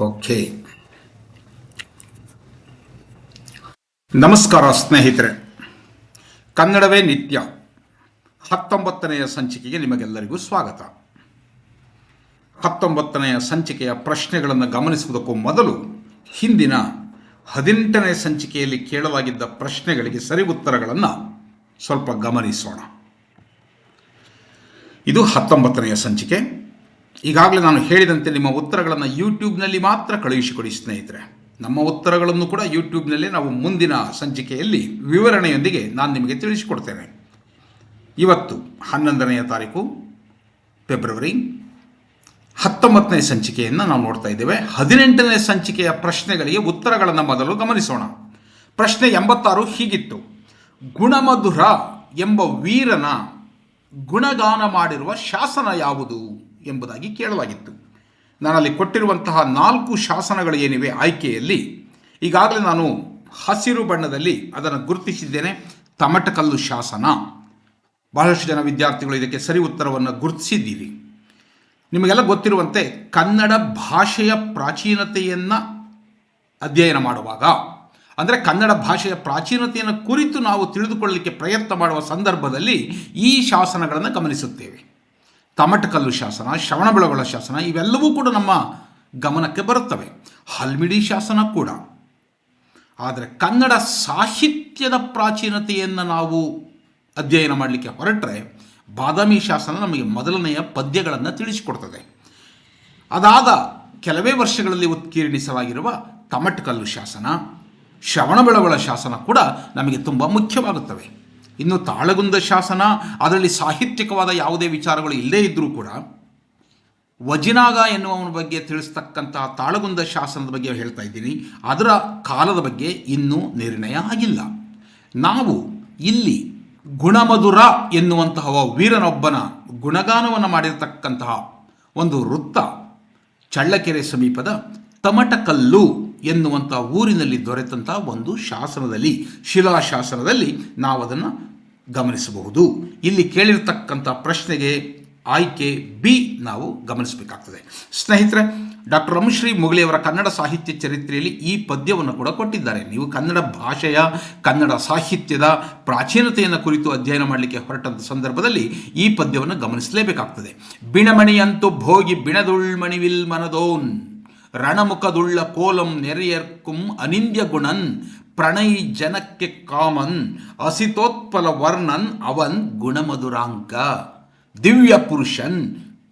Okay. ನಮಸ್ಕಾರ ಸ್ನೇಹಿತರೆ. ಕನ್ನಡವೇ ನಿತ್ಯ. ಹತ್ತೊಂಬತ್ತನೆಯ ಸಂಚಿಕೆಗೆ ನಿಮಗೆಲ್ಲರಿಗೂ ಸ್ವಾಗತ. ಹತ್ತೊಂಬತ್ತನೆಯ ಸಂಚಿಕೆಯ ಪ್ರಶ್ನೆಗಳನ್ನು ಗಮನಿಸುವುದಕ್ಕೂ ಮೊದಲು ಹಿಂದಿನ ಹದಿನೆಂಟನೇ ಸಂಚಿಕೆಯಲ್ಲಿ ಕೇಳಲಾಗಿದ್ದ ಪ್ರಶ್ನೆಗಳಿಗೆ ಸರಿ ಉತ್ತರಗಳನ್ನು ಸ್ವಲ್ಪ ಗಮನಿಸೋಣ. ಇದು ಹತ್ತೊಂಬತ್ತನೆಯ ಸಂಚಿಕೆ. ಈಗಾಗಲೇ ನಾನು ಹೇಳಿದಂತೆ ನಿಮ್ಮ ಉತ್ತರಗಳನ್ನು ಯೂಟ್ಯೂಬ್ನಲ್ಲಿ ಮಾತ್ರ ಕಳುಹಿಸಿಕೊಡಿ, ಸ್ನೇಹಿತರೆ. ನಮ್ಮ ಉತ್ತರಗಳನ್ನು ಕೂಡ ಯೂಟ್ಯೂಬ್ನಲ್ಲಿ ನಾವು ಮುಂದಿನ ಸಂಚಿಕೆಯಲ್ಲಿ ವಿವರಣೆಯೊಂದಿಗೆ ನಾನು ನಿಮಗೆ ತಿಳಿಸಿಕೊಡ್ತೇನೆ. ಇವತ್ತು ಹನ್ನೊಂದನೆಯ ತಾರೀಕು, ಫೆಬ್ರವರಿ ಹತ್ತೊಂಬತ್ತನೇ ಸಂಚಿಕೆಯನ್ನು ನಾವು ನೋಡ್ತಾ ಇದ್ದೇವೆ. ಹದಿನೆಂಟನೇ ಸಂಚಿಕೆಯ ಪ್ರಶ್ನೆಗಳಿಗೆ ಉತ್ತರಗಳನ್ನು ಮೊದಲು ಗಮನಿಸೋಣ. ಪ್ರಶ್ನೆ ಎಂಬತ್ತಾರು ಹೀಗಿತ್ತು. ಗುಣಮಧುರ ಎಂಬ ವೀರನ ಗುಣಗಾನ ಮಾಡಿರುವ ಶಾಸನ ಯಾವುದು? ಎಂಬುದಾಗಿ ಕೇಳಲಾಗಿತ್ತು. ನಾನಲ್ಲಿ ಕೊಟ್ಟಿರುವಂತಹ ನಾಲ್ಕು ಶಾಸನಗಳು ಏನಿವೆ ಆಯ್ಕೆಯಲ್ಲಿ, ಈಗಾಗಲೇ ನಾನು ಹಸಿರು ಬಣ್ಣದಲ್ಲಿ ಅದನ್ನು ಗುರುತಿಸಿದ್ದೇನೆ. ತಮಟಕಲ್ಲು ಶಾಸನ. ಬಹಳಷ್ಟು ಜನ ವಿದ್ಯಾರ್ಥಿಗಳು ಇದಕ್ಕೆ ಸರಿ ಉತ್ತರವನ್ನು ಗುರುತಿಸಿದ್ದೀರಿ. ನಿಮಗೆಲ್ಲ ಗೊತ್ತಿರುವಂತೆ ಕನ್ನಡ ಭಾಷೆಯ ಪ್ರಾಚೀನತೆಯನ್ನು ಅಧ್ಯಯನ ಮಾಡುವಾಗ, ಅಂದರೆ ಕನ್ನಡ ಭಾಷೆಯ ಪ್ರಾಚೀನತೆಯನ್ನು ಕುರಿತು ನಾವು ತಿಳಿದುಕೊಳ್ಳಲಿಕ್ಕೆ ಪ್ರಯತ್ನ ಮಾಡುವ ಸಂದರ್ಭದಲ್ಲಿ ಈ ಶಾಸನಗಳನ್ನು ಗಮನಿಸುತ್ತೇವೆ. ತಮಟಕಲ್ಲು ಶಾಸನ, ಶ್ರವಣಬೆಳಗೊಳ ಶಾಸನ ಇವೆಲ್ಲವೂ ಕೂಡ ನಮ್ಮ ಗಮನಕ್ಕೆ ಬರುತ್ತವೆ. ಹಲ್ಮಿಡಿ ಶಾಸನ ಕೂಡ. ಆದರೆ ಕನ್ನಡ ಸಾಹಿತ್ಯದ ಪ್ರಾಚೀನತೆಯನ್ನು ನಾವು ಅಧ್ಯಯನ ಮಾಡಲಿಕ್ಕೆ ಹೊರಟರೆ ಬಾದಾಮಿ ಶಾಸನ ನಮಗೆ ಮೊದಲನೆಯ ಪದ್ಯಗಳನ್ನು ತಿಳಿಸಿಕೊಡ್ತದೆ. ಅದಾದ ಕೆಲವೇ ವರ್ಷಗಳಲ್ಲಿ ಉತ್ಕೀರ್ಣಿಸಲಾಗಿರುವ ತಮಟಕಲ್ಲು ಶಾಸನ, ಶ್ರವಣಬೆಳಗೊಳ ಶಾಸನ ಕೂಡ ನಮಗೆ ತುಂಬ ಮುಖ್ಯವಾಗುತ್ತವೆ. ಇನ್ನು ತಾಳಗುಂದ ಶಾಸನ, ಅದರಲ್ಲಿ ಸಾಹಿತ್ಯಿಕವಾದ ಯಾವುದೇ ವಿಚಾರಗಳು ಇಲ್ಲದೇ ಇದ್ದರೂ ಕೂಡ, ವಜಿನಾಗ ಎನ್ನುವವನ ಬಗ್ಗೆ ತಿಳಿಸ್ತಕ್ಕಂತಹ ತಾಳಗುಂದ ಶಾಸನದ ಬಗ್ಗೆ ಹೇಳ್ತಾ ಇದ್ದೀನಿ. ಅದರ ಕಾಲದ ಬಗ್ಗೆ ಇನ್ನೂ ನಿರ್ಣಯ ಆಗಿಲ್ಲ. ನಾವು ಇಲ್ಲಿ ಗುಣಮಧುರ ಎನ್ನುವಂತಹ ವೀರನೊಬ್ಬನ ಗುಣಗಾನವನ್ನು ಮಾಡಿರತಕ್ಕಂತಹ ಒಂದು ವೃತ್ತ ಚಳ್ಳಕೆರೆ ಸಮೀಪದ ತಮಟಕಲ್ಲು ಎನ್ನುವಂಥ ಊರಿನಲ್ಲಿ ದೊರೆತಂತಹ ಒಂದು ಶಾಸನದಲ್ಲಿ, ಶಿಲಾಶಾಸನದಲ್ಲಿ ನಾವು ಅದನ್ನು ಗಮನಿಸಬಹುದು. ಇಲ್ಲಿ ಕೇಳಿರ್ತಕ್ಕಂಥ ಪ್ರಶ್ನೆಗೆ ಆಯ್ಕೆ ಬಿ ನಾವು ಗಮನಿಸಬೇಕಾಗ್ತದೆ. ಸ್ನೇಹಿತರೆ ಡಾಕ್ಟರ್ ರಮಶ್ರೀ ಮೊಗಲಿಯವರ ಕನ್ನಡ ಸಾಹಿತ್ಯ ಚರಿತ್ರೆಯಲ್ಲಿ ಈ ಪದ್ಯವನ್ನು ಕೂಡ ಕೊಟ್ಟಿದ್ದಾರೆ. ನೀವು ಕನ್ನಡ ಭಾಷೆಯ, ಕನ್ನಡ ಸಾಹಿತ್ಯದ ಪ್ರಾಚೀನತೆಯನ್ನು ಕುರಿತು ಅಧ್ಯಯನ ಮಾಡಲಿಕ್ಕೆ ಹೊರಟಂಥ ಸಂದರ್ಭದಲ್ಲಿ ಈ ಪದ್ಯವನ್ನು ಗಮನಿಸಲೇಬೇಕಾಗ್ತದೆ. ಬಿಣಮಣಿಯಂತೂ ಭೋಗಿ ಬಿಣದುಳ್ಮಣಿವಿಲ್ ಮನದೋನ್, ರಣಮುಖದುಳ್ಳ ಕೋಲಂ ನೆರೆಯರ್ಕುಂ ಅನಿಂದ್ಯ ಗುಣನ್ ಪ್ರಣೈ ಜನಕ್ಕೆ ಕಾಮನ್ ಅಸಿತೋತ್ಪಲ ವರ್ಣನ್ ಅವನ್ ಗುಣಮಧುರಾಂಕ. ದಿವ್ಯ ಪುರುಷನ್,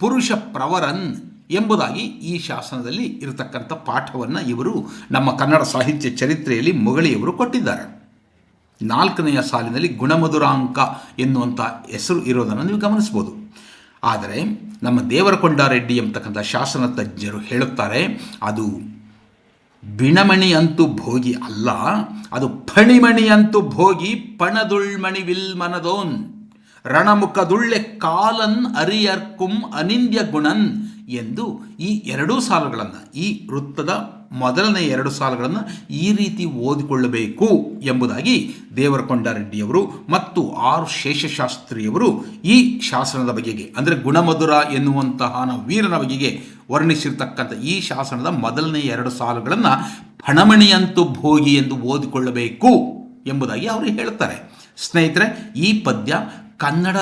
ಪುರುಷ ಪ್ರವರನ್ ಎಂಬುದಾಗಿ ಈ ಶಾಸನದಲ್ಲಿ ಇರತಕ್ಕಂಥ ಪಾಠವನ್ನು ಇವರು ನಮ್ಮ ಕನ್ನಡ ಸಾಹಿತ್ಯ ಚರಿತ್ರೆಯಲ್ಲಿ ಮೊಗಳಿಯವರು ಕೊಟ್ಟಿದ್ದಾರೆ. ನಾಲ್ಕನೆಯ ಸಾಲಿನಲ್ಲಿ ಗುಣಮಧುರಾಂಕ ಎನ್ನುವಂಥ ಹೆಸರು ಇರೋದನ್ನು ನೀವು ಗಮನಿಸ್ಬೋದು ಆದರೆ ನಮ್ಮ ದೇವರಕೊಂಡಾರೆಡ್ಡಿ ಎಂಬತಕ್ಕಂಥ ಶಾಸನ ತಜ್ಞರು ಹೇಳುತ್ತಾರೆ, ಅದು ಬಿಣಮಣಿ ಅಂತೂ ಭೋಗಿ ಅಲ್ಲ, ಅದು ಫಣಿಮಣಿ ಅಂತೂ ಭೋಗಿ ಪಣದುಳ್ಮಣಿ ವಿಲ್ ಮನದೋನ್. ರಣಮುಖದುಳ್ಳೆ ಕಾಲನ್ ಅರಿಯರ್ಕುಂ ಅನಿಂದ್ಯ ಗುಣನ್ ಎಂದು ಈ ಎರಡೂ ಸಾಲುಗಳನ್ನು ಈ ವೃತ್ತದ ಮೊದಲನೇ ಎರಡು ಸಾಲುಗಳನ್ನು ಈ ರೀತಿ ಓದಿಕೊಳ್ಳಬೇಕು ಎಂಬುದಾಗಿ ದೇವರಕೊಂಡರೆಡ್ಡಿಯವರು ಮತ್ತು ಆರ್ ಶೇಷಶಾಸ್ತ್ರಿಯವರು ಈ ಶಾಸನದ ಬಗೆಗೆ, ಅಂದರೆ ಗುಣಮಧುರ ಎನ್ನುವಂತಹ ವೀರನ ಬಗೆಗೆ ವರ್ಣಿಸಿರ್ತಕ್ಕಂಥ ಈ ಶಾಸನದ ಮೊದಲನೇ ಎರಡು ಸಾಲುಗಳನ್ನು ಫಣಮಣಿಯಂತು ಭೋಗಿ ಎಂದು ಓದಿಕೊಳ್ಳಬೇಕು ಎಂಬುದಾಗಿ ಅವರು ಹೇಳುತ್ತಾರೆ ಸ್ನೇಹಿತರೆ, ಈ ಪದ್ಯ ಕನ್ನಡ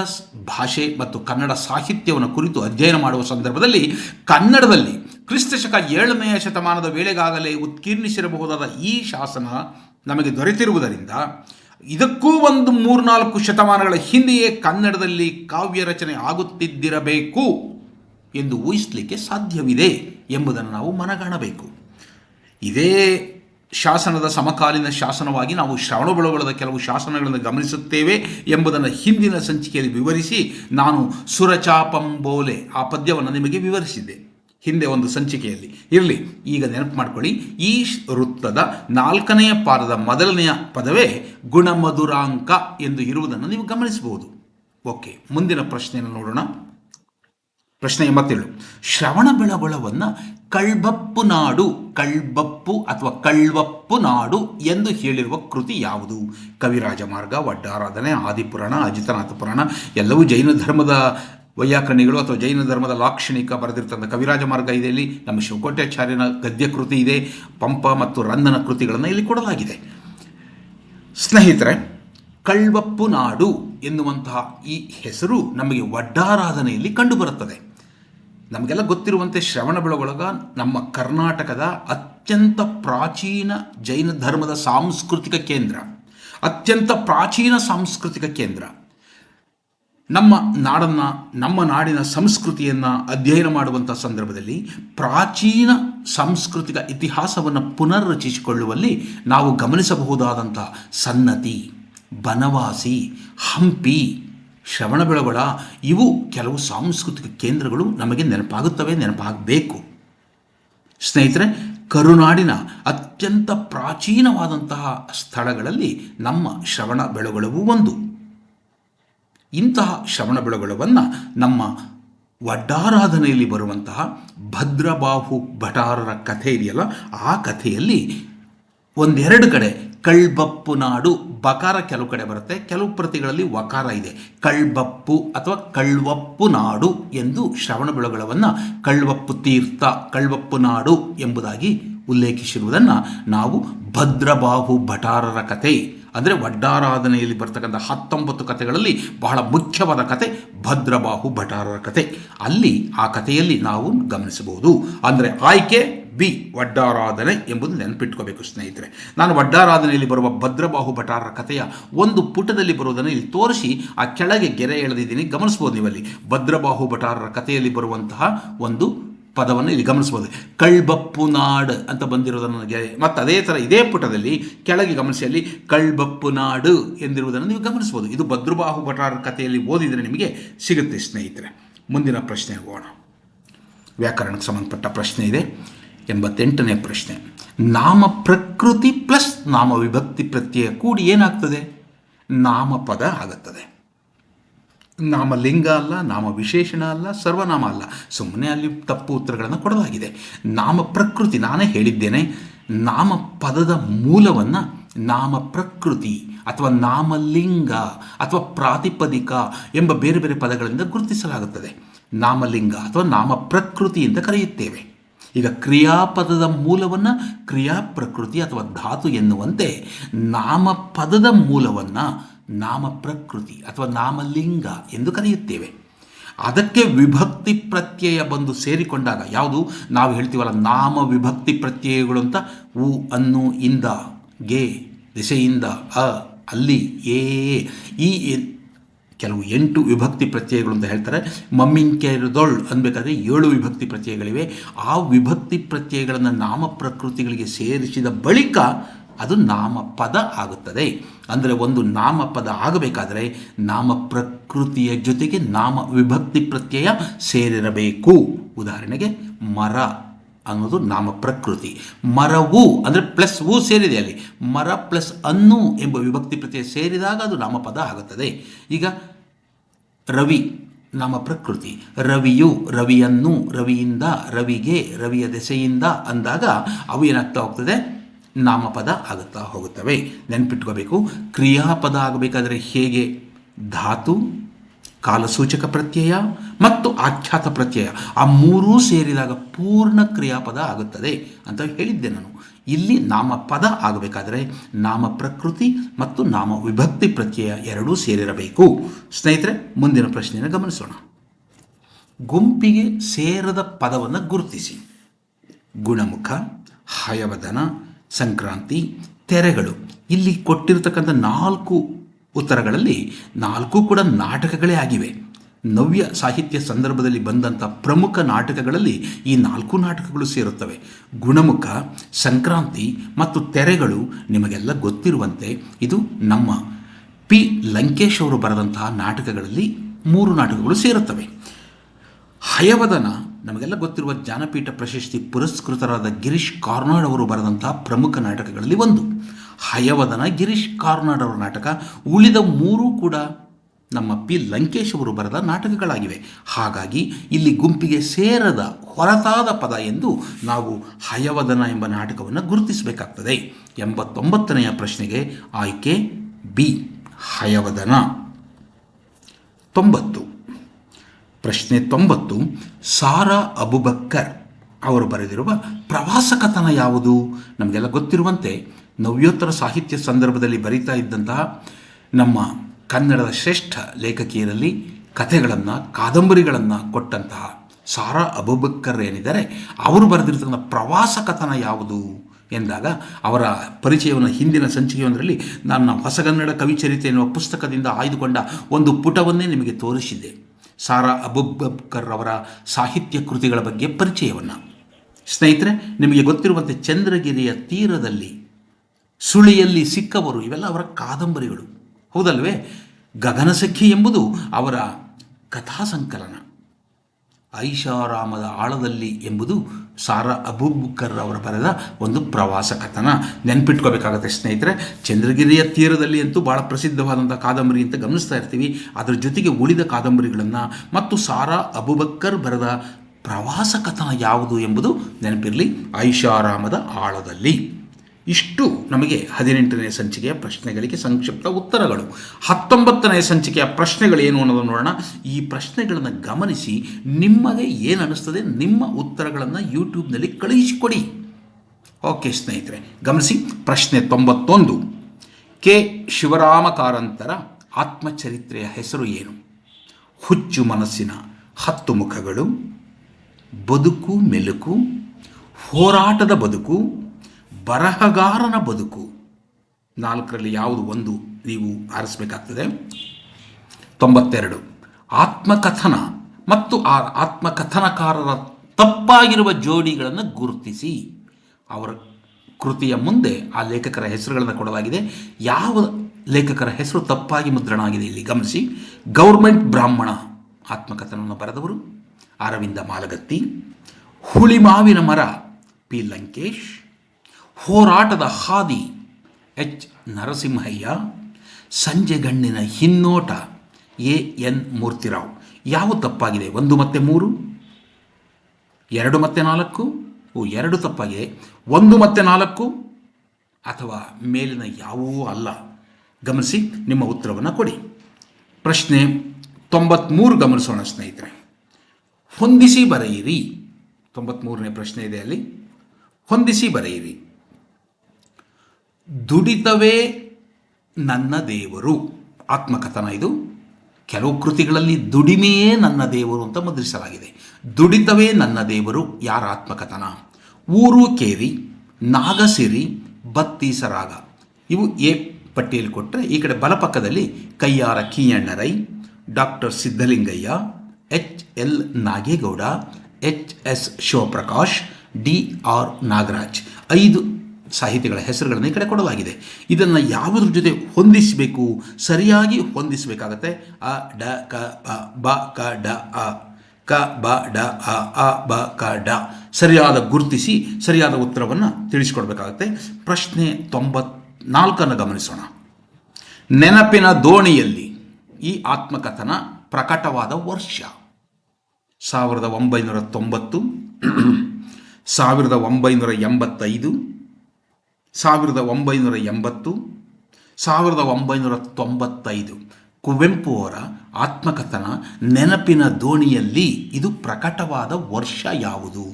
ಭಾಷೆ ಮತ್ತು ಕನ್ನಡ ಸಾಹಿತ್ಯವನ್ನು ಕುರಿತು ಅಧ್ಯಯನ ಮಾಡುವ ಸಂದರ್ಭದಲ್ಲಿ ಕನ್ನಡದಲ್ಲಿ ಕ್ರಿಸ್ತಶಕ ಏಳನೆಯ ಶತಮಾನದ ವೇಳೆಗಾಗಲೇ ಉತ್ಕೀರ್ಣಿಸಿರಬಹುದಾದ ಈ ಶಾಸನ ನಮಗೆ ದೊರೆತಿರುವುದರಿಂದ ಇದಕ್ಕೂ ಒಂದು ಮೂರ್ನಾಲ್ಕು ಶತಮಾನಗಳ ಹಿಂದೆಯೇ ಕನ್ನಡದಲ್ಲಿ ಕಾವ್ಯ ರಚನೆ ಆಗುತ್ತಿದ್ದಿರಬೇಕು ಎಂದು ಊಹಿಸಲಿಕ್ಕೆ ಸಾಧ್ಯವಿದೆ ಎಂಬುದನ್ನು ನಾವು ಮನಗಾಣಬೇಕು. ಇದೇ ಶಾಸನದ ಸಮಕಾಲೀನ ಶಾಸನವಾಗಿ ನಾವು ಶ್ರವಣಬೆಳಗೊಳದ ಕೆಲವು ಶಾಸನಗಳನ್ನು ಗಮನಿಸುತ್ತೇವೆ ಎಂಬುದನ್ನು ಹಿಂದಿನ ಸಂಚಿಕೆಯಲ್ಲಿ ವಿವರಿಸಿ ನಾನು ಸುರಚಾಪಂಬೋಲೆ ಆ ಪದ್ಯವನ್ನು ನಿಮಗೆ ವಿವರಿಸಿದ್ದೆ. ಹಿಂದೆ ಒಂದು ಸಂಚಿಕೆಯಲ್ಲಿ. ಇರಲಿ, ಈಗ ನೆನಪು ಮಾಡ್ಕೊಳ್ಳಿ. ಈ ವೃತ್ತದ ನಾಲ್ಕನೆಯ ಪಾದದ ಮೊದಲನೆಯ ಪದವೇ ಗುಣಮಧುರಾಂಕ ಎಂದು ಇರುವುದನ್ನು ನೀವು ಗಮನಿಸಬಹುದು. ಓಕೆ, ಮುಂದಿನ ಪ್ರಶ್ನೆಯನ್ನು ನೋಡೋಣ. ಪ್ರಶ್ನೆ ಎಂಬತ್ತೇಳು. ಶ್ರವಣ ಬೆಳಗೊಳವನ್ನು ಕಳ್ಬಪ್ಪು ನಾಡು, ಕಳ್ಬಪ್ಪು ಅಥವಾ ಕಳ್ವಪ್ಪು ನಾಡು ಎಂದು ಹೇಳಿರುವ ಕೃತಿ ಯಾವುದು? ಕವಿರಾಜ ಮಾರ್ಗ, ವಡ್ಡಾರಾಧನೆ, ಆದಿಪುರಾಣ, ಅಜಿತನಾಥ ಪುರಾಣ, ಎಲ್ಲವೂ ಜೈನ ಧರ್ಮದ ವೈಯಾಕರಣಿಗಳು ಅಥವಾ ಜೈನ ಧರ್ಮದ ಲಾಕ್ಷಣಿಕ ಬರೆದಿರ್ತಕ್ಕಂಥ ಕವಿರಾಜ ಮಾರ್ಗ ಇದೆ ಇಲ್ಲಿ. ನಮ್ಮ ಶಿವಕೋಟ್ಯಾಚಾರ್ಯನ ಗದ್ಯ ಕೃತಿ ಇದೆ. ಪಂಪ ಮತ್ತು ರಂದನ ಕೃತಿಗಳನ್ನು ಇಲ್ಲಿ ಕೊಡಲಾಗಿದೆ. ಸ್ನೇಹಿತರೆ, ಕಳ್ವಪ್ಪು ನಾಡು ಎನ್ನುವಂತಹ ಈ ಹೆಸರು ನಮಗೆ ವಡ್ಡಾರಾಧನೆಯಲ್ಲಿ ಕಂಡುಬರುತ್ತದೆ. ನಮಗೆಲ್ಲ ಗೊತ್ತಿರುವಂತೆ ಶ್ರವಣ ಬೆಳಗೊಳಗ ನಮ್ಮ ಕರ್ನಾಟಕದ ಅತ್ಯಂತ ಪ್ರಾಚೀನ ಜೈನ ಧರ್ಮದ ಸಾಂಸ್ಕೃತಿಕ ಕೇಂದ್ರ, ಅತ್ಯಂತ ಪ್ರಾಚೀನ ಸಾಂಸ್ಕೃತಿಕ ಕೇಂದ್ರ. ನಮ್ಮ ನಾಡನ್ನು, ನಮ್ಮ ನಾಡಿನ ಸಂಸ್ಕೃತಿಯನ್ನು ಅಧ್ಯಯನ ಮಾಡುವಂಥ ಸಂದರ್ಭದಲ್ಲಿ ಪ್ರಾಚೀನ ಸಾಂಸ್ಕೃತಿಕ ಇತಿಹಾಸವನ್ನು ಪುನರ್ರಚಿಸಿಕೊಳ್ಳುವಲ್ಲಿ ನಾವು ಗಮನಿಸಬಹುದಾದಂಥ ಸನ್ನತಿ, ಬನವಾಸಿ, ಹಂಪಿ ಶ್ರವಣಬೆಳಗೊಳ ಇವು ಕೆಲವು ಸಾಂಸ್ಕೃತಿಕ ಕೇಂದ್ರಗಳು ನಮಗೆ ನೆನಪಾಗುತ್ತವೆ, ನೆನಪಾಗಬೇಕು. ಸ್ನೇಹಿತರೆ, ಕರುನಾಡಿನ ಅತ್ಯಂತ ಪ್ರಾಚೀನವಾದಂತಹ ಸ್ಥಳಗಳಲ್ಲಿ ನಮ್ಮ ಶ್ರವಣ ಬೆಳಗೊಳವು ಒಂದು. ಇಂತಹ ಶ್ರವಣ ಬೆಳಗೊಳವನ್ನು ನಮ್ಮ ವಡ್ಡಾರಾಧನೆಯಲ್ಲಿ ಬರುವಂತಹ ಭದ್ರಬಾಹು ಭಟಾರರ ಕಥೆ ಇದೆಯಲ್ಲ, ಆ ಕಥೆಯಲ್ಲಿ ಒಂದೆರಡು ಕಡೆ ಕಳ್ಬಪ್ಪು ನಾಡು. ಬಕಾರ ಕೆಲವು ಕಡೆ ಬರುತ್ತೆ. ಕೆಲವು ಪ್ರತಿಗಳಲ್ಲಿ ವಕಾರ ಇದೆ. ಕಳ್ಬಪ್ಪು ಅಥವಾ ಕಳ್ವಪ್ಪು ನಾಡು ಎಂದು ಶ್ರವಣ ಬೆಳಗೊಳವನ್ನು ಕಳ್ವಪ್ಪು ತೀರ್ಥ, ಕಳ್ವಪ್ಪು ನಾಡು ಎಂಬುದಾಗಿ ಉಲ್ಲೇಖಿಸಿರುವುದನ್ನು ನಾವು ಭದ್ರಬಾಹು ಭಟಾರರ ಕಥೆ, ಅಂದರೆ ವಡ್ಡಾರಾಧನೆಯಲ್ಲಿ ಬರ್ತಕ್ಕಂಥ ಹತ್ತೊಂಬತ್ತು ಕಥೆಗಳಲ್ಲಿ ಬಹಳ ಮುಖ್ಯವಾದ ಕತೆ ಭದ್ರಬಾಹು ಭಟಾರರ ಕತೆ ಅಲ್ಲಿ ಆ ಕಥೆಯಲ್ಲಿ ನಾವು ಗಮನಿಸಬಹುದು. ಅಂದರೆ ಆಯ್ಕೆ ಬಿ, ವಡ್ಡಾರಾಧನೆ ಎಂಬುದು ನೆನಪಿಟ್ಕೋಬೇಕು ಸ್ನೇಹಿತರೆ. ನಾನು ವಡ್ಡಾರಾಧನೆಯಲ್ಲಿ ಬರುವ ಭದ್ರಬಾಹು ಭಟಾರರ ಕಥೆಯ ಒಂದು ಪುಟದಲ್ಲಿ ಬರುವುದನ್ನು ಇಲ್ಲಿ ತೋರಿಸಿ, ಆ ಕೆಳಗೆ ಗೆರೆ ಎಳೆದಿದ್ದೀನಿ, ಗಮನಿಸ್ಬೋದು ನೀವಲ್ಲಿ. ಭದ್ರಬಾಹು ಭಟಾರರ ಕಥೆಯಲ್ಲಿ ಬರುವಂತಹ ಒಂದು ಪದವನ್ನು ಇಲ್ಲಿ ಗಮನಿಸ್ಬೋದು. ಕಳ್ಬಪ್ಪು ನಾಡ್ ಅಂತ ಬಂದಿರೋದನ್ನು ನನಗೆ ಮತ್ತು ಅದೇ ಥರ ಇದೇ ಪುಟದಲ್ಲಿ ಕೆಳಗೆ ಗಮನಿಸಿ, ಅಲ್ಲಿ ಕಳ್ಬಪ್ಪು ನಾಡು ಎಂದಿರುವುದನ್ನು ನೀವು ಗಮನಿಸ್ಬೋದು. ಇದು ಭದ್ರಬಾಹು ಭಟಾರರ ಕಥೆಯಲ್ಲಿ ಓದಿದರೆ ನಿಮಗೆ ಸಿಗುತ್ತೆ ಸ್ನೇಹಿತರೆ. ಮುಂದಿನ ಪ್ರಶ್ನೆ ಹೋಗೋಣ. ವ್ಯಾಕರಣಕ್ಕೆ ಸಂಬಂಧಪಟ್ಟ ಪ್ರಶ್ನೆ ಇದೆ. ಎಂಬತ್ತೆಂಟನೇ ಪ್ರಶ್ನೆ. ನಾಮ ಪ್ರಕೃತಿ ಪ್ಲಸ್ ನಾಮ ವಿಭಕ್ತಿ ಪ್ರತ್ಯಯ ಕೂಡಿ ಏನಾಗ್ತದೆ? ನಾಮಪದ ಆಗುತ್ತದೆ. ನಾಮ ಲಿಂಗ ಅಲ್ಲ, ನಾಮ ವಿಶೇಷಣ ಅಲ್ಲ, ಸರ್ವನಾಮ ಅಲ್ಲ. ಸುಮ್ಮನೆ ಅಲ್ಲಿ ತಪ್ಪು ಉತ್ತರಗಳನ್ನು ಕೊಡಲಾಗಿದೆ. ನಾಮ ಪ್ರಕೃತಿ ನಾನೇ ಹೇಳಿದ್ದೇನೆ. ನಾಮ ಪದದ ಮೂಲವನ್ನು ನಾಮ ಪ್ರಕೃತಿ ಅಥವಾ ನಾಮಲಿಂಗ ಅಥವಾ ಪ್ರಾತಿಪದಿಕ ಎಂಬ ಬೇರೆ ಬೇರೆ ಪದಗಳಿಂದ ಗುರುತಿಸಲಾಗುತ್ತದೆ. ನಾಮಲಿಂಗ ಅಥವಾ ನಾಮ ಪ್ರಕೃತಿ ಅಂತ ಕರೆಯುತ್ತೇವೆ. ಈಗ ಕ್ರಿಯಾಪದದ ಮೂಲವನ್ನು ಕ್ರಿಯಾ ಪ್ರಕೃತಿ ಅಥವಾ ಧಾತು ಎನ್ನುವಂತೆ ನಾಮಪದದ ಮೂಲವನ್ನು ನಾಮ ಪ್ರಕೃತಿ ಅಥವಾ ನಾಮಲಿಂಗ ಎಂದು ಕರೆಯುತ್ತೇವೆ. ಅದಕ್ಕೆ ವಿಭಕ್ತಿ ಪ್ರತ್ಯಯ ಬಂದು ಸೇರಿಕೊಂಡಾಗ ಯಾವುದು? ನಾವು ಹೇಳ್ತೀವಲ್ಲ ನಾಮ ವಿಭಕ್ತಿ ಪ್ರತ್ಯಯಗಳು ಅಂತ. ಉ, ಅನ್ನು, ಇಂದ, ಗೆ ದಿಸೆಯಿಂದ ಅ, ಅಲ್ಲಿ ಏ ಈ ಕೆಲವು ಎಂಟು ವಿಭಕ್ತಿ ಪ್ರತ್ಯಯಗಳು ಅಂತ ಹೇಳ್ತಾರೆ. ಮಮ್ಮಿಂಕೆರದೊಳ್ ಅನ್ಬೇಕಾದ್ರೆ ಏಳು ವಿಭಕ್ತಿ ಪ್ರತ್ಯಯಗಳಿವೆ. ಆ ವಿಭಕ್ತಿ ಪ್ರತ್ಯಯಗಳನ್ನು ನಾಮ ಪ್ರಕೃತಿಗಳಿಗೆ ಸೇರಿಸಿದ ಬಳಿಕ ಅದು ನಾಮಪದ ಆಗುತ್ತದೆ. ಅಂದರೆ ಒಂದು ನಾಮಪದ ಆಗಬೇಕಾದರೆ ನಾಮ ಪ್ರಕೃತಿಯ ಜೊತೆಗೆ ನಾಮ ವಿಭಕ್ತಿ ಪ್ರತ್ಯಯ ಸೇರಿರಬೇಕು. ಉದಾಹರಣೆಗೆ ಮರ. ಅನ್ನೋದು ನಾಮ ಪ್ರಕೃತಿ. ಮರವು ಅಂದರೆ ಪ್ಲಸ್ ವು ಸೇರಿದೆ ಅಲ್ಲಿ. ಮರ ಪ್ಲಸ್ ಅನ್ನು ಎಂಬ ವಿಭಕ್ತಿ ಪ್ರತ್ಯಯ ಸೇರಿದಾಗ ಅದು ನಾಮಪದ ಆಗುತ್ತದೆ. ಈಗ ರವಿ, ನಾಮ ಪ್ರಕೃತಿ. ರವಿಯು ರವಿಯನ್ನು ರವಿಯಿಂದ ರವಿಗೆ, ರವಿಯ ದೆಸೆಯಿಂದ ಅಂದಾಗ ಅವು ಏನಾಗ್ತಾ ಹೋಗ್ತದೆ? ನಾಮಪದ ಆಗುತ್ತಾ ಹೋಗುತ್ತವೆ. ನೆನ್ಪಿಟ್ಕೋಬೇಕು. ಕ್ರಿಯಾಪದ ಆಗಬೇಕಾದರೆ ಹೇಗೆ? ಧಾತು ಕಾಲಸೂಚಕ ಪ್ರತ್ಯಯ ಮತ್ತು ಆಖ್ಯಾತ ಪ್ರತ್ಯಯ. ಆ ಮೂರೂ ಸೇರಿದಾಗ ಪೂರ್ಣ ಕ್ರಿಯಾಪದ ಆಗುತ್ತದೆ ಅಂತ ಹೇಳಿದ್ದೆ ನಾನು. ಇಲ್ಲಿ ನಾಮಪದ ಆಗಬೇಕಾದರೆ ನಾಮ ಪ್ರಕೃತಿ ಮತ್ತು ನಾಮ ವಿಭಕ್ತಿ ಪ್ರತ್ಯಯ ಎರಡೂ ಸೇರಿರಬೇಕು. ಸ್ನೇಹಿತರೆ, ಮುಂದಿನ ಪ್ರಶ್ನೆಯನ್ನು ಗಮನಿಸೋಣ. ಗುಂಪಿಗೆ ಸೇರದ ಪದವನ್ನು ಗುರುತಿಸಿ. ಗುಣಮುಖ, ಹಯವದನ, ಸಂಕ್ರಾಂತಿ, ತೆರೆಗಳು. ಇಲ್ಲಿ ಕೊಟ್ಟಿರತಕ್ಕಂಥ ನಾಲ್ಕು ಉತ್ತರಗಳಲ್ಲಿ ನಾಲ್ಕು ಕೂಡ ನಾಟಕಗಳೇ ಆಗಿವೆ. ನವ್ಯ ಸಾಹಿತ್ಯ ಸಂದರ್ಭದಲ್ಲಿ ಬಂದಂಥ ಪ್ರಮುಖ ನಾಟಕಗಳಲ್ಲಿ ಈ ನಾಲ್ಕು ನಾಟಕಗಳು ಸೇರುತ್ತವೆ. ಗುಣಮುಖ, ಸಂಕ್ರಾಂತಿ ಮತ್ತು ತೆರೆಗಳು ನಿಮಗೆಲ್ಲ ಗೊತ್ತಿರುವಂತೆ ಇದು ನಮ್ಮ ಪಿ. ಲಂಕೇಶ್ ಅವರು ಬರೆದಂತಹ ನಾಟಕಗಳಲ್ಲಿ ಮೂರು ನಾಟಕಗಳು ಸೇರುತ್ತವೆ. ಹಯವದನ ನಮಗೆಲ್ಲ ಗೊತ್ತಿರುವ ಜ್ಞಾನಪೀಠ ಪ್ರಶಸ್ತಿ ಪುರಸ್ಕೃತರಾದ ಗಿರೀಶ್ ಕಾರ್ನಾಡ್ ಅವರು ಬರೆದಂತಹ ಪ್ರಮುಖ ನಾಟಕಗಳಲ್ಲಿ ಒಂದು. ಹಯವದನ, ಗಿರೀಶ್ ಕಾರ್ನಾಡ್ ಅವರ ನಾಟಕ, ಉಳಿದ ಮೂರೂ ಕೂಡ ನಮ್ಮ ಪಿ ಲಂಕೇಶ್ ಅವರು ಬರೆದ ನಾಟಕಗಳಾಗಿವೆ. ಹಾಗಾಗಿ ಇಲ್ಲಿ ಗುಂಪಿಗೆ ಸೇರದ ಹೊರತಾದ ಪದ ಎಂದು ನಾವು ಹಯವದನ ಎಂಬ ನಾಟಕವನ್ನು ಗುರುತಿಸಬೇಕಾಗ್ತದೆ. ಎಂಬತ್ತೊಂಬತ್ತನೆಯ ಪ್ರಶ್ನೆಗೆ ಆಯ್ಕೆ ಬಿ, ಹಯವದನ. ತೊಂಬತ್ತು. ಪ್ರಶ್ನೆ ತೊಂಬತ್ತು, ಸಾರಾ ಅಬುಬಕ್ಕರ್ ಅವರು ಬರೆದಿರುವ ಪ್ರವಾಸ ಕಥನ ಯಾವುದು? ನಮಗೆಲ್ಲ ಗೊತ್ತಿರುವಂತೆ ನವ್ಯೋತ್ತರ ಸಾಹಿತ್ಯ ಸಂದರ್ಭದಲ್ಲಿ ಬರೀತಾ ಇದ್ದಂತಹ ನಮ್ಮ ಕನ್ನಡದ ಶ್ರೇಷ್ಠ ಲೇಖಕಿಯರಲ್ಲಿ ಕಥೆಗಳನ್ನು, ಕಾದಂಬರಿಗಳನ್ನು ಕೊಟ್ಟಂತಹ ಸಾರಾ ಅಬುಬಕ್ಕರ್ ಏನಿದ್ದಾರೆ, ಅವರು ಬರೆದಿರ್ತಕ್ಕಂಥ ಪ್ರವಾಸ ಕಥನ ಯಾವುದು ಎಂದಾಗ ಅವರ ಪರಿಚಯವನ್ನು ಹಿಂದಿನ ಸಂಚಿಕೆಯೊಂದರಲ್ಲಿ ನನ್ನ ಹೊಸಗನ್ನಡ ಕವಿಚರಿತೆ ಎನ್ನುವ ಪುಸ್ತಕದಿಂದ ಆಯ್ದುಕೊಂಡ ಒಂದು ಪುಟವನ್ನೇ ನಿಮಗೆ ತೋರಿಸಿದ್ದೆ ಸಾರಾ ಅಬುಬಕ್ಕರ್ ಅವರ ಸಾಹಿತ್ಯ ಕೃತಿಗಳ ಬಗ್ಗೆ ಪರಿಚಯವನ್ನು. ಸ್ನೇಹಿತರೆ, ನಿಮಗೆ ಗೊತ್ತಿರುವಂತೆ ಚಂದ್ರಗಿರಿಯ ತೀರದಲ್ಲಿ ಸುಳಿಯಲ್ಲಿ ಸಿಕ್ಕವರು ಇವೆಲ್ಲ ಅವರ ಕಾದಂಬರಿಗಳು. ಹೌದಲ್ವೇ? ಗಗನಸಖಿ ಎಂಬುದು ಅವರ ಕಥಾ ಸಂಕಲನ ಐಷಾರಾಮದ ಆಳದಲ್ಲಿ ಎಂಬುದು ಸಾರಾ ಅಬೂಬಕ್ಕರ್ ಅವರು ಬರೆದ ಒಂದು ಪ್ರವಾಸ ಕಥನ. ನೆನ್ಪಿಟ್ಕೋಬೇಕಾಗತ್ತೆ ಸ್ನೇಹಿತರೆ, ಚಂದ್ರಗಿರಿಯ ತೀರದಲ್ಲಿ ಅಂತೂ ಭಾಳ ಪ್ರಸಿದ್ಧವಾದಂಥ ಕಾದಂಬರಿ ಅಂತ ಗಮನಿಸ್ತಾ ಇರ್ತೀವಿ. ಅದರ ಜೊತೆಗೆ ಉಳಿದ ಕಾದಂಬರಿಗಳನ್ನು ಮತ್ತು ಸಾರಾ ಅಬೂಬಕ್ಕರ್ ಬರೆದ ಪ್ರವಾಸ ಕಥನ ಯಾವುದು ಎಂಬುದು ನೆನಪಿರಲಿ, ಐಷಾರಾಮದ ಆಳದಲ್ಲಿ. ಇಷ್ಟು ನಮಗೆ ಹದಿನೆಂಟನೇ ಸಂಚಿಕೆಯ ಪ್ರಶ್ನೆಗಳಿಗೆ ಸಂಕ್ಷಿಪ್ತ ಉತ್ತರಗಳು. ಹತ್ತೊಂಬತ್ತನೇ ಸಂಚಿಕೆಯ ಪ್ರಶ್ನೆಗಳೇನು ಅನ್ನೋದನ್ನು ನೋಡೋಣ. ಈ ಪ್ರಶ್ನೆಗಳನ್ನು ಗಮನಿಸಿ ನಿಮಗೆ ಏನು ಅನ್ನಿಸ್ತದೆ ನಿಮ್ಮ ಉತ್ತರಗಳನ್ನು ಯೂಟ್ಯೂಬ್ನಲ್ಲಿ ಕಳುಹಿಸಿಕೊಡಿ. ಓಕೆ ಸ್ನೇಹಿತರೆ, ಗಮನಿಸಿ ಪ್ರಶ್ನೆ ತೊಂಬತ್ತೊಂದು. ಕೆ ಶಿವರಾಮ ಕಾರಂತರ ಆತ್ಮಚರಿತ್ರೆಯ ಹೆಸರು ಏನು? ಹುಚ್ಚು ಮನಸ್ಸಿನ ಹತ್ತು ಮುಖಗಳು, ಬದುಕು ಮೆಲುಕು, ಹೋರಾಟದ ಬದುಕು ಬರಹಗಾರನ ಬದುಕು. ನಾಲ್ಕರಲ್ಲಿ ಯಾವುದು ಒಂದು ನೀವು ಆರಿಸಬೇಕಾಗ್ತದೆ. ತೊಂಬತ್ತೆರಡು. ಆತ್ಮಕಥನ ಮತ್ತು ಆ ಆತ್ಮಕಥನಕಾರರ ತಪ್ಪಾಗಿರುವ ಜೋಡಿಗಳನ್ನು ಗುರುತಿಸಿ. ಅವರ ಕೃತಿಯ ಮುಂದೆ ಆ ಲೇಖಕರ ಹೆಸರುಗಳನ್ನು ಕೊಡಲಾಗಿದೆ. ಯಾವ ಲೇಖಕರ ಹೆಸರು ತಪ್ಪಾಗಿ ಮುದ್ರಣ ಆಗಿದೆ ಇಲ್ಲಿ ಗಮನಿಸಿ. ಗೌರ್ಮೆಂಟ್ ಬ್ರಾಹ್ಮಣ ಆತ್ಮಕಥನವನ್ನು ಬರೆದವರು ಅರವಿಂದ ಮಾಲಗತ್ತಿ, ಹುಳಿಮಾವಿನ ಮರ ಪಿ ಲಂಕೇಶ್ ಹೋರಾಟದ ಹಾದಿ ಎಚ್. ನರಸಿಂಹಯ್ಯ ಸಂಜೆಗಣ್ಣಿನ ಹಿನ್ನೋಟ ಎ. ಎನ್. ಮೂರ್ತಿರಾವ್. ಯಾವ ತಪ್ಪಾಗಿದೆ? ಒಂದು ಮತ್ತೆ ಮೂರು? ಎರಡು ಮತ್ತೆ ನಾಲ್ಕು? ಓ, ಎರಡು ತಪ್ಪಾಗಿದೆ. ಒಂದು ಮತ್ತೆ ನಾಲ್ಕು? ಅಥವಾ ಮೇಲಿನ ಯಾವೂ ಅಲ್ಲ? ಗಮನಿಸಿ ನಿಮ್ಮ ಉತ್ತರವನ್ನು ಕೊಡಿ. ಪ್ರಶ್ನೆ ತೊಂಬತ್ತ್ಮೂರು ಗಮನಿಸೋಣ ಸ್ನೇಹಿತರೆ. ಹೊಂದಿಸಿ ಬರೆಯಿರಿ. ತೊಂಬತ್ತ್ಮೂರನೇ ಪ್ರಶ್ನೆ ಇದೆ ಅಲ್ಲಿ. ಹೊಂದಿಸಿ ಬರೆಯಿರಿ. ದುಡಿತವೇ ನನ್ನ ದೇವರು. ಆತ್ಮಕಥನ ಇದು. ಕೆಲವು ಕೃತಿಗಳಲ್ಲಿ ದುಡಿಮೆಯೇ ನನ್ನ ದೇವರು ಅಂತ ಮುದ್ರಿಸಲಾಗಿದೆ. ದುಡಿತವೇ ನನ್ನ ದೇವರು, ಯಾರ ಆತ್ಮಕಥನ? ಊರು ಕೇರಿ ನಾಗಸಿರಿ ಬತ್ತೀಸರಾಗ ಇವು ಎ ಪಟ್ಟಿಯಲ್ಲಿ ಕೊಟ್ಟರೆ ಈ ಕಡೆ ಬಲಪಕ್ಕದಲ್ಲಿ Kayyara Kinhanna Rai, doctor Siddalingaiah, H L Nage Gowda, H S Shivaprakash, D R Nagaraj. ಐದು ಸಾಹಿತಿಗಳ ಹೆಸರುಗಳನ್ನು ಈ ಕಡೆ ಕೊಡಲಾಗಿದೆ. ಇದನ್ನು ಯಾವುದ್ರ ಜೊತೆ ಹೊಂದಿಸಬೇಕು? ಸರಿಯಾಗಿ ಹೊಂದಿಸಬೇಕಾಗತ್ತೆ. ಅ, ಡ, ಕ ಬ, ಕ, ಡ, ಅ. ಕ, ಬ, ಡ, ಅ ಅ, ಬ, ಕ, ಡ. ಸರಿಯಾದ ಗುರುತಿಸಿ, ಸರಿಯಾದ ಉತ್ತರವನ್ನು ತಿಳಿಸಿಕೊಡ್ಬೇಕಾಗತ್ತೆ. ಪ್ರಶ್ನೆ ತೊಂಬತ್ನಾಲ್ಕನ್ನು ಗಮನಿಸೋಣ. ನೆನಪಿನ ದೋಣಿಯಲ್ಲಿ ಈ ಆತ್ಮಕಥನ ಪ್ರಕಟವಾದ ವರ್ಷ. ಸಾವಿರದ ಒಂಬೈನೂರ ತೊಂಬತ್ತು, ಸಾವಿರದ ಒಂಬೈನೂರ ಎಂಬತ್ತೈದು ಸಾವಿರದ ಒಂಬೈನೂರ ಎಂಬತ್ತು, ಸಾವಿರದ ಒಂಬೈನೂರ ತೊಂಬತ್ತೈದು. ಕುವೆಂಪು ಅವರ ಆತ್ಮಕಥನ ನೆನಪಿನ ದೋಣಿಯಲ್ಲಿ ಇದು ಪ್ರಕಟವಾದ ವರ್ಷ ಯಾವುದು?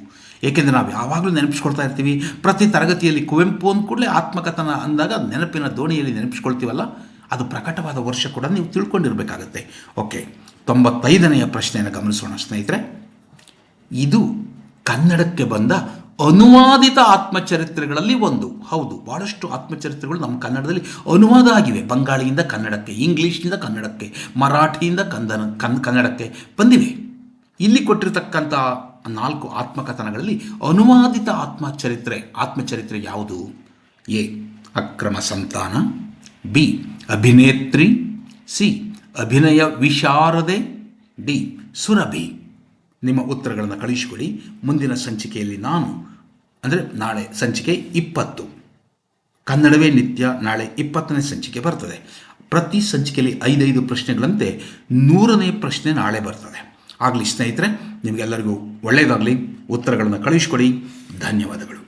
ಏಕೆಂದರೆ ನಾವು ಯಾವಾಗಲೂ ನೆನಪಿಸ್ಕೊಳ್ತಾ ಇರ್ತೀವಿ. ಪ್ರತಿ ತರಗತಿಯಲ್ಲಿ ಕುವೆಂಪು ಅಂದ ಕೂಡಲೇ ಆತ್ಮಕಥನ ಅಂದಾಗ ನೆನಪಿನ ದೋಣಿಯಲ್ಲಿ ನೆನಪಿಸ್ಕೊಳ್ತೀವಲ್ಲ? ಅದು ಪ್ರಕಟವಾದ ವರ್ಷ ಕೂಡ ನೀವು ತಿಳ್ಕೊಂಡಿರಬೇಕಾಗತ್ತೆ. ಓಕೆ, ತೊಂಬತ್ತೈದನೆಯ ಪ್ರಶ್ನೆಯನ್ನು ಗಮನಿಸೋಣ ಸ್ನೇಹಿತರೆ. ಇದು ಕನ್ನಡಕ್ಕೆ ಬಂದ ಅನುವಾದಿತ ಆತ್ಮಚರಿತ್ರೆಗಳಲ್ಲಿ ಒಂದು. ಹೌದು ಭಾಳಷ್ಟು ಆತ್ಮಚರಿತ್ರೆಗಳು ನಮ್ಮ ಕನ್ನಡದಲ್ಲಿ ಅನುವಾದ ಆಗಿವೆ. ಬಂಗಾಳಿಯಿಂದ ಕನ್ನಡಕ್ಕೆ, ಇಂಗ್ಲೀಷ್ನಿಂದ ಕನ್ನಡಕ್ಕೆ, ಮರಾಠಿಯಿಂದ ಕಂದನ, ಕನ್, ಕನ್ನಡಕ್ಕೆ ಬಂದಿವೆ. ಇಲ್ಲಿ ಕೊಟ್ಟಿರತಕ್ಕಂಥ ನಾಲ್ಕು ಆತ್ಮಕಥನಗಳಲ್ಲಿ ಅನುವಾದಿತ ಆತ್ಮಚರಿತ್ರೆ ಆತ್ಮಚರಿತ್ರೆ ಯಾವುದು? ಎ, ಅಕ್ರಮ ಸಂತಾನ, ಬಿ, ಅಭಿನೇತ್ರಿ, ಸಿ, ಅಭಿನಯ ವಿಶಾರದೆ, ಡಿ, ಸುರಭಿ. ನಿಮ್ಮ ಉತ್ತರಗಳನ್ನು ಕಳಿಸಿಕೊಡಿ ಮುಂದಿನ ಸಂಚಿಕೆಯಲ್ಲಿ ನಾನು ಅಂದರೆ ನಾಳೆ ಸಂಚಿಕೆ ಇಪ್ಪತ್ತು. ಕನ್ನಡವೇ ನಿತ್ಯ ನಾಳೆ ಇಪ್ಪತ್ತನೇ ಸಂಚಿಕೆ ಬರ್ತದೆ. ಪ್ರತಿ ಸಂಚಿಕೆಯಲ್ಲಿ ಐದೈದು ಪ್ರಶ್ನೆಗಳಂತೆ ನೂರನೇ ಪ್ರಶ್ನೆ ನಾಳೆ ಬರ್ತದೆ. ಆಗಲಿ ಸ್ನೇಹಿತರೆ, ನಿಮಗೆಲ್ಲರಿಗೂ ಒಳ್ಳೆಯದಾಗಲಿ. ಉತ್ತರಗಳನ್ನು ಕಳುಹಿಸ್ಕೊಡಿ. ಧನ್ಯವಾದಗಳು.